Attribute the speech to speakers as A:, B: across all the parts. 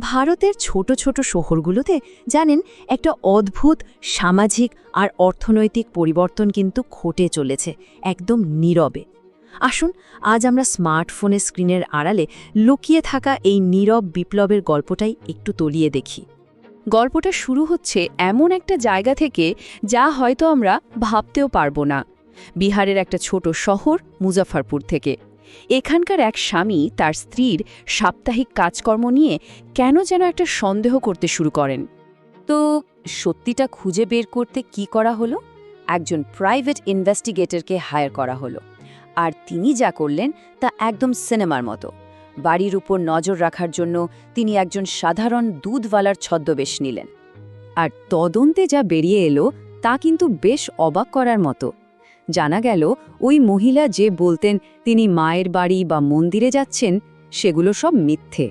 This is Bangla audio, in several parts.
A: ভারতের ছোট ছোট শহরগুলোতে, জানেন, একটা অদ্ভুত সামাজিক আর অর্থনৈতিক পরিবর্তন কিন্তু ঘটে চলেছে, একদম নীরবে। আসুন, আজ আমরা স্মার্টফোনের স্ক্রিনের আড়ালে লুকিয়ে থাকা এই নীরব বিপ্লবের গল্পটাই একটু তলিয়ে দেখি।
B: গল্পটা শুরু হচ্ছে এমন একটা জায়গা থেকে যা হয়তো আমরা ভাবতেও পারব না। বিহারের একটা ছোট শহর মুজাফরপুর থেকে। এখানকার এক স্বামী তার স্ত্রীর সাপ্তাহিক কাজকর্ম নিয়ে কেন যেন একটা সন্দেহ করতে শুরু করেন। তো সত্যিটা খুঁজে বের করতে কি করা হলো? একজন প্রাইভেট ইনভেস্টিগেটরকে হায়ার করা হলো। আর তিনি যা করলেন তা একদম সিনেমার মতো। বাড়ির উপর নজর রাখার জন্য তিনি একজন সাধারণ দুধওয়ালার ছদ্মবেশ নিলেন। আর তদন্তে যা বেরিয়ে এলো তা কিন্তু বেশ অবাক করার মতো। জানা গেল, ওই মহিলা যে বলতেন তিনি মায়ের বাড়ি বা মন্দিরে যাচ্ছেন, সেগুলো সব মিথ্যে।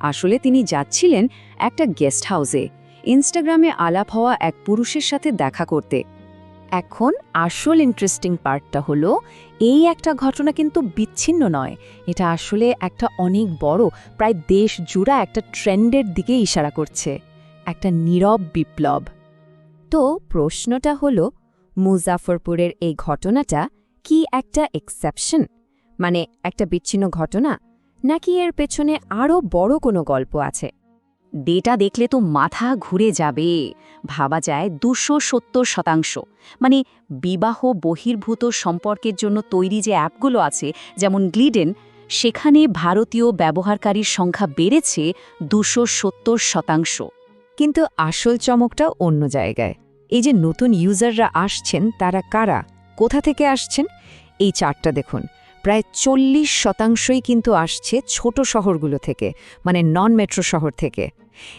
B: আসলে তিনি যাচ্ছিলেন একটা গেস্ট হাউসে, ইনস্টাগ্রামে আলাপ হওয়া এক পুরুষের সাথে দেখা করতে। এখন আসল ইন্টারেস্টিং পার্টটা হলো, এই একটা ঘটনা কিন্তু বিচ্ছিন্ন নয়। এটা আসলে একটা অনেক বড়, প্রায় দেশ জুড়া একটা ট্রেন্ডের দিকে ইশারা করছে। একটা নীরব বিপ্লব। তো প্রশ্নটা হলো মুজাফরপুরের এই ঘটনাটা কি একটা এক্সেপশন মানে একটা বিচ্ছিন্ন ঘটনা? নাকি এর পেছনে আরও বড় কোনো গল্প আছে? ডেটা দেখলে তো মাথা ঘুরে যাবে। ভাবা যায় দুশো সত্তর শতাংশ। মানে বিবাহ বহির্ভূত সম্পর্কের জন্য তৈরি যে অ্যাপগুলো আছে যেমন গ্লিডেন সেখানে ভারতীয় ব্যবহারকারীর সংখ্যা বেড়েছে দুশো সত্তর শতাংশ। কিন্তু আসল চমকটা অন্য জায়গায়। এই যে নতুন ইউজাররা আসছেন, তারা কারা? কোথা থেকে আসছেন? এই চারটা দেখুন। প্রায় চল্লিশ শতাংশই কিন্তু আসছে ছোট শহরগুলো থেকে মানে নন মেট্রো শহর থেকে।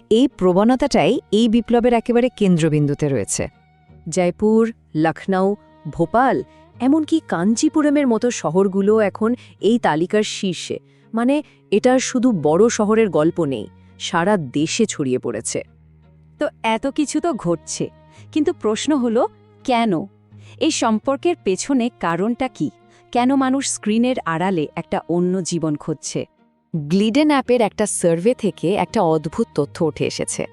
B: এই প্রবণতাটাই এই বিপ্লবের একেবারে কেন্দ্রবিন্দুতে রয়েছে। জয়পুর লখনৌ ভোপাল, এমনকি কাঞ্চিপুরমের মতো শহরগুলো এখন এই তালিকার শীর্ষে। মানে এটা শুধু বড় শহরের গল্প নেই, সারা দেশে ছড়িয়ে পড়েছে। তো এত কিছু তো ঘটছে। কিন্তু প্রশ্ন হলো, কেন? এই সম্পর্কের পেছনে কারণটা কি? কেন মানুষ স্ক্রিনের আড়ালে একটা অন্য জীবন খুঁজছে? গ্লিডেন অ্যাপের একটা সার্ভে থেকে একটা অদ্ভুত তথ্য উঠে এসেছে।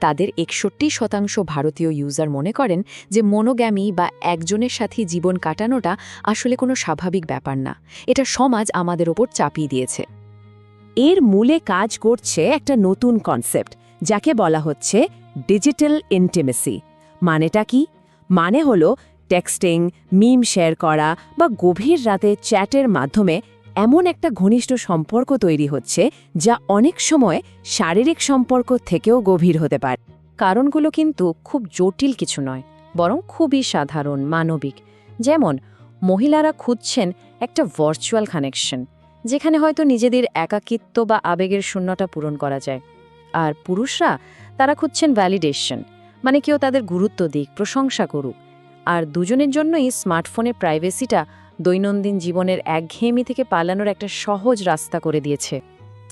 B: তাদের একষট্টি শতাংশ ভারতীয় ইউজার মনে করেন যে মনোগ্যামি বা একজনের সাথে জীবন কাটানোটা আসলে কোনো স্বাভাবিক ব্যাপার না। এটা সমাজ আমাদের ওপর চাপিয়ে দিয়েছে। এর মূলে কাজ করছে একটা নতুন কনসেপ্ট, যাকে বলা হচ্ছে ডিজিটাল ইন্টিমেসি। মানেটা কি? মানে হলো টেক্সটিং মিম শেয়ার করা বা গভীর রাতে চ্যাটের মাধ্যমে এমন একটা ঘনিষ্ঠ সম্পর্ক তৈরি হচ্ছে যা অনেক সময় শারীরিক সম্পর্ক থেকেও গভীর হতে পারে। কারণগুলো কিন্তু খুব জটিল কিছু নয়, বরং খুবই সাধারণ, মানবিক। যেমন, মহিলারা খুঁজছেন একটা ভার্চুয়াল কানেকশন যেখানে হয়তো নিজেদের একাকিত্ব বা আবেগের শূন্যটা পূরণ করা যায়। আর পুরুষরা, তারা খুঁজছেন ভ্যালিডেশন মানে কেউ তাদের গুরুত্ব দিক, প্রশংসা করুক। আর দুজনের জন্যই স্মার্টফোনের প্রাইভেসিটা দৈনন্দিন জীবনের একঘেয়েমি থেকে পালানোর একটা সহজ রাস্তা করে দিয়েছে।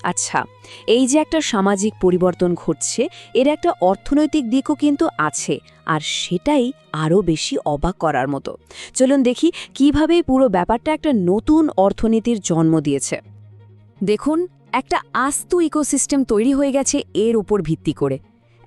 B: আচ্ছা এই যে একটা সামাজিক পরিবর্তন ঘটছে, এর একটা অর্থনৈতিক দিকও কিন্তু আছে, আর সেটাই আরও বেশি অবাক করার মতো। চলুন দেখি কীভাবে পুরো ব্যাপারটা একটা নতুন অর্থনীতির জন্ম দিয়েছে। দেখুন, একটা আস্ত ইকোসিস্টেম তৈরি হয়ে গেছে এর উপর ভিত্তি করে।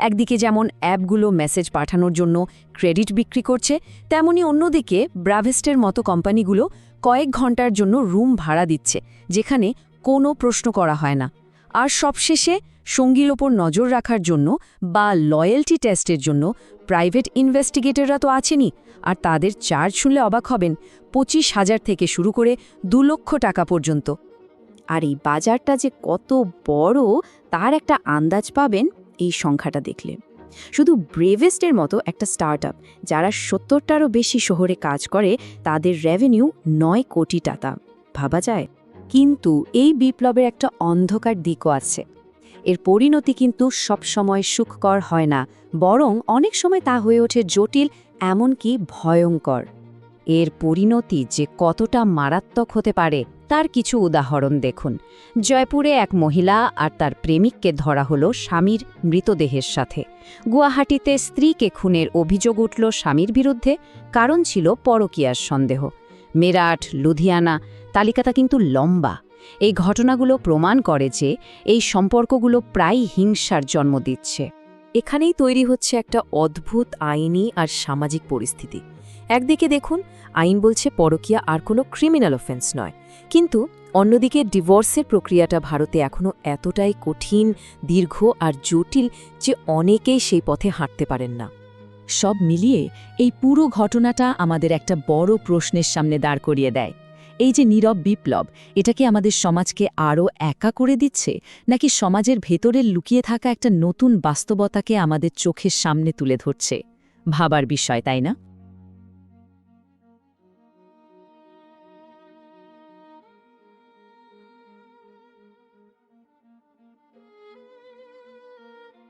B: একদিকে যেমন অ্যাপগুলো মেসেজ পাঠানোর জন্য ক্রেডিট বিক্রি করছে, তেমনি অন্যদিকে ব্রাভেস্টের মতো কোম্পানিগুলো কয়েক ঘণ্টার জন্য রুম ভাড়া দিচ্ছে, যেখানে কোনো প্রশ্ন করা হয় না। আর সবশেষে সঙ্গীর ওপর নজর রাখার জন্য বা লয়্যালটি টেস্টের জন্য প্রাইভেট ইনভেস্টিগেটররা তো আছেনই, আর তাদের চার্জ শুনলে অবাক হবেন, পঁচিশ হাজার থেকে শুরু করে দু লক্ষ টাকা পর্যন্ত। আর এই বাজারটা যে কত বড়, তার একটা আন্দাজ পাবেন এই সংখ্যাটা দেখলে। শুধু ব্রেভেস্টের মতো একটা স্টার্টআপ যারা সত্তরটারও বেশি শহরে কাজ করে, তাদের রেভিনিউ নয় কোটি টাকা। ভাবা যায়? কিন্তু এই বিপ্লবের একটা অন্ধকার দিকও আছে। এর পরিণতি কিন্তু সবসময় সুখকর হয় না, বরং অনেক সময় তা হয়ে ওঠে জটিল, এমনকি ভয়ঙ্কর। এর পরিণতি যে কতটা মারাত্মক হতে পারে তার কিছু উদাহরণ দেখুন। জয়পুরে এক মহিলা আর তার প্রেমিককে ধরা হলো স্বামীর মৃতদেহের সাথে। গুয়াহাটিতে স্ত্রীকে খুনের অভিযোগ উঠল স্বামীর বিরুদ্ধে, কারণ ছিল পরকীয়ার সন্দেহ। মেরাট, লুধিয়ানা, তালিকাটা কিন্তু লম্বা। এই ঘটনাগুলো প্রমাণ করে যে এই সম্পর্কগুলো প্রায় হিংসার জন্ম দিচ্ছে।
A: এখানেই তৈরি হচ্ছে একটা অদ্ভুত আইনি আর সামাজিক পরিস্থিতি। একদিকে দেখুন, আইন বলছে পরকীয়া আর কোনো ক্রিমিনাল অফেন্স নয়। কিন্তু অন্যদিকে ডিভোর্সের প্রক্রিয়াটা ভারতে এখনও এতটাই কঠিন, দীর্ঘ আর জটিল যে অনেকেই সেই পথে হাঁটতে পারেন না।
C: সব মিলিয়ে এই পুরো ঘটনাটা আমাদের একটা বড় প্রশ্নের সামনে দাঁড় করিয়ে দেয়। এই যে নীরব বিপ্লব, এটা কি আমাদের সমাজকে আরও একা করে দিচ্ছে, নাকি সমাজের ভেতরে লুকিয়ে থাকা একটা নতুন বাস্তবতাকে আমাদের চোখের সামনে তুলে ধরছে? ভাবার বিষয়, তাই না?